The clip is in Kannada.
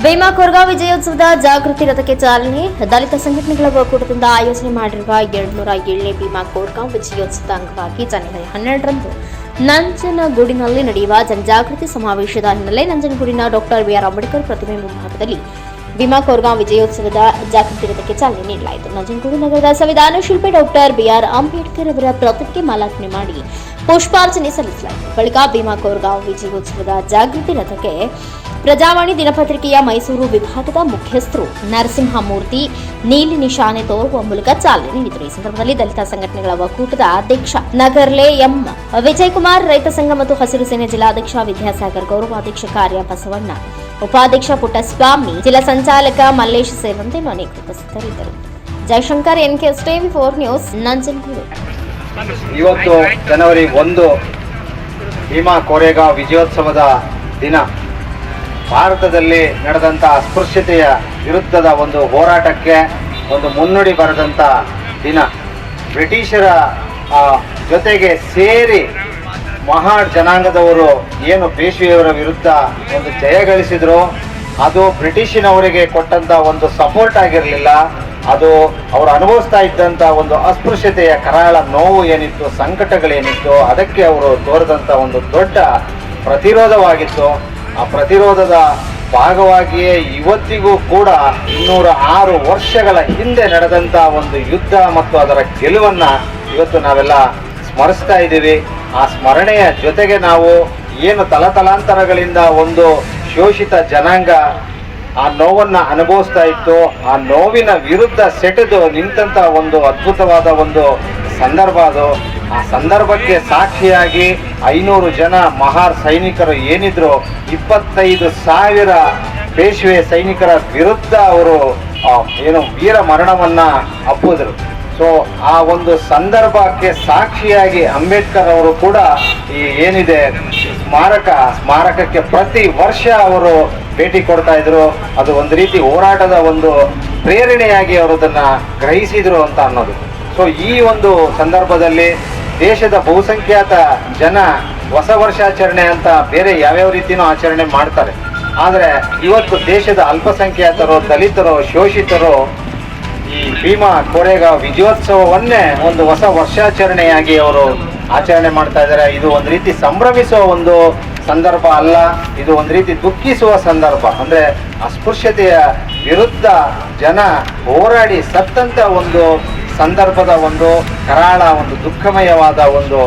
ಭೀಮಾ ಕೋರ್ಗಾ ವಿಜಯೋತ್ಸವದ ಜಾಗೃತಿ ರಥಕ್ಕೆ ಚಾಲನೆ. ದಲಿತ ಸಂಘಟನೆಗಳ ಒಕ್ಕೂಟದಿಂದ ಆಯೋಜನೆ ಮಾಡಿರುವ ಎರಡ್ನೂರ ಏಳನೇ ಭೀಮಾ ಕೋರ್ಗಾ ವಿಜಯೋತ್ಸವದ ಅಂಗವಾಗಿ ಜನವರಿ ಹನ್ನೆರಡರಂದು ನಂಜನಗೂಡಿನಲ್ಲಿ ನಡೆಯುವ ಜನಜಾಗೃತಿ ಸಮಾವೇಶದ ಹಿನ್ನೆಲೆ ನಂಜನಗೂಡಿನ ಡಾಕ್ಟರ್ ಬಿಆರ್ ಅಂಬೇಡ್ಕರ್ ಪ್ರತಿಮೆ ಮುಂಭಾಗದಲ್ಲಿ ಭೀಮಾ ಕೋರ್ಗಾ ವಿಜಯೋತ್ಸವದ ಜಾಗೃತಿ ರಥಕ್ಕೆ ಚಾಲನೆ ನೀಡಲಾಯಿತು. ನಂಜನಗೂಡು ನಗರದ ಸಂವಿಧಾನ ಶಿಲ್ಪಿ ಡಾಕ್ಟರ್ ಬಿಆರ್ ಅಂಬೇಡ್ಕರ್ ಅವರ ಪ್ರತಿಮೆಗೆ ಮಾಲಾರ್ಪಣೆ ಮಾಡಿ ಪುಷ್ಪಾರ್ಚನೆ ಸಲ್ಲಿಸಲಾಯಿತು. ಬಳಿಕ ಭೀಮಾ ಕೋರ್ಗಾಂವ್ ವಿಜಯೋತ್ಸವದ ಜಾಗೃತಿ ರಥಕ್ಕೆ ಪ್ರಜಾವಾಣಿ ದಿನಪತ್ರಿಕೆಯ ಮೈಸೂರು ವಿಭಾಗದ ಮುಖ್ಯಸ್ಥರು ನರಸಿಂಹಮೂರ್ತಿ, ನೀಲಿ ನಿಶಾನೆ ತೋರುವ ಮೂಲಕ ಚಾಲನೆ ನೀಡಿದರು. ಈ ಸಂದರ್ಭದಲ್ಲಿ ದಲಿತ ಸಂಘಟನೆಗಳ ಒಕ್ಕೂಟದ ಅಧ್ಯಕ್ಷ ನಗರ್ಲೆ ಎಂ. ವಿಜಯಕುಮಾರ್, ರೈತ ಸಂಘ ಮತ್ತು ಹಸಿರು ಸೇನೆ ಜಿಲ್ಲಾಧ್ಯಕ್ಷ ವಿದ್ಯಾಸಾಗರ್ ಗೌರವಾಧ್ಯಕ್ಷ ಕಾರ್ಯ ಬಸವಣ್ಣ, ಉಪಾಧ್ಯಕ್ಷ ಪುಟ್ಟಸ್ವಾಮಿ, ಜಿಲ್ಲಾ ಸಂಚಾಲಕ ಮಲ್ಲೇಶ್ ಸೇರಿದಂತೆ ಅನೇಕ ಉಪಸ್ಥಿತರಿದ್ದರು. Jayashankar NK TV four news, Nanjangud. ಇವತ್ತು ಜನವರಿ ಒಂದು ಭೀಮಾ ಕೋರೆಗಾಂವ್ ವಿಜಯೋತ್ಸವದ ದಿನ. ಭಾರತದಲ್ಲಿ ನಡೆದಂಥ ಅಸ್ಪೃಶ್ಯತೆಯ ವಿರುದ್ಧದ ಒಂದು ಹೋರಾಟಕ್ಕೆ ಒಂದು ಮುನ್ನುಡಿ ಬರೆದಂಥ ದಿನ. ಬ್ರಿಟಿಷರ ಜೊತೆಗೆ ಸೇರಿ ಮಹಾ ಜನಾಂಗದವರು ಏನು ಪೇಶ್ವೆಯವರ ವಿರುದ್ಧ ಒಂದು ಜಯ ಗಳಿಸಿದ್ರು, ಅದು ಬ್ರಿಟಿಷಿನವರಿಗೆ ಕೊಟ್ಟಂಥ ಒಂದು ಸಪೋರ್ಟ್ ಆಗಿರಲಿಲ್ಲ, ಅದು ಅವರು ಅನುಭವಿಸ್ತಾ ಇದ್ದಂಥ ಒಂದು ಅಸ್ಪೃಶ್ಯತೆಯ ಕರಾಳ ನೋವು ಏನಿತ್ತು, ಸಂಕಟಗಳೇನಿತ್ತು, ಅದಕ್ಕೆ ಅವರು ತೋರಿದಂಥ ಒಂದು ದೊಡ್ಡ ಪ್ರತಿರೋಧವಾಗಿತ್ತು. ಆ ಪ್ರತಿರೋಧದ ಭಾಗವಾಗಿಯೇ ಇವತ್ತಿಗೂ ಕೂಡ ಇನ್ನೂರ ಆರು ವರ್ಷಗಳ ಹಿಂದೆ ನಡೆದಂಥ ಒಂದು ಯುದ್ಧ ಮತ್ತು ಅದರ ಗೆಲುವನ್ನ ಇವತ್ತು ನಾವೆಲ್ಲ ಸ್ಮರಿಸ್ತಾ ಇದ್ದೀವಿ. ಆ ಸ್ಮರಣೆಯ ಜೊತೆಗೆ ನಾವು ಏನು ತಲತಲಾಂತರಗಳಿಂದ ಒಂದು ಶೋಷಿತ ಜನಾಂಗ ಆ ನೋವನ್ನ ಅನುಭವಿಸ್ತಾ ಇತ್ತು. ಆ ನೋವಿನ ವಿರುದ್ಧ ಸೆಟೆದು ನಿಂತಂತ ಒಂದು ಅದ್ಭುತವಾದ ಒಂದು ಸಂದರ್ಭ ಅದು. ಆ ಸಂದರ್ಭಕ್ಕೆ ಸಾಕ್ಷಿಯಾಗಿ ಐನೂರು ಜನ ಮಹಾರ್ ಸೈನಿಕರು ಏನಿದ್ರು ಇಪ್ಪತ್ತೈದು ಸಾವಿರ ಪೇಶ್ವೆ ಸೈನಿಕರ ವಿರುದ್ಧ ಅವರು ಏನು ವೀರ ಮರಣವನ್ನ ಅಪ್ಪಿದ್ರು. ಸೊ ಆ ಒಂದು ಸಂದರ್ಭಕ್ಕೆ ಸಾಕ್ಷಿಯಾಗಿ ಅಂಬೇಡ್ಕರ್ ಅವರು ಕೂಡ ಈ ಏನಿದೆ ಸ್ಮಾರಕ, ಸ್ಮಾರಕಕ್ಕೆ ಪ್ರತಿ ವರ್ಷ ಅವರು ಭೇಟಿ ಕೊಡ್ತಾ ಇದ್ರು. ಅದು ಒಂದು ರೀತಿ ಹೋರಾಟದ ಒಂದು ಪ್ರೇರಣೆಯಾಗಿ ಅವರು ಅದನ್ನ ಗ್ರಹಿಸಿದ್ರು ಅಂತ ಅನ್ನೋದು. ಸೊ ಈ ಒಂದು ಸಂದರ್ಭದಲ್ಲಿ ದೇಶದ ಬಹುಸಂಖ್ಯಾತ ಜನ ಹೊಸ ವರ್ಷಾಚರಣೆ ಅಂತ ಬೇರೆ ಯಾವ್ಯಾವ ರೀತಿನೂ ಆಚರಣೆ ಮಾಡ್ತಾರೆ. ಆದರೆ ಇವತ್ತು ದೇಶದ ಅಲ್ಪಸಂಖ್ಯಾತರು, ದಲಿತರು, ಶೋಷಿತರು ಈ ಭೀಮಾ ಕೋರೆಗಾಂವ್ ವಿಜಯೋತ್ಸವವನ್ನೇ ಒಂದು ಹೊಸ ವರ್ಷಾಚರಣೆಯಾಗಿ ಅವರು ಆಚರಣೆ ಮಾಡ್ತಾ ಇದ್ದಾರೆ. ಇದು ಒಂದು ರೀತಿ ಸಂಭ್ರಮಿಸುವ ಒಂದು ಸಂದರ್ಭ ಅಲ್ಲ, ಇದು ಒಂದು ರೀತಿ ದುಃಖಿಸುವ ಸಂದರ್ಭ. ಅಂದರೆ ಅಸ್ಪೃಶ್ಯತೆಯ ವಿರುದ್ಧ ಜನ ಹೋರಾಡಿ ಸತ್ತಂತ ಒಂದು ಸಂದರ್ಭದ ಒಂದು ಕರಾಳ ಒಂದು ದುಃಖಮಯವಾದ ಒಂದು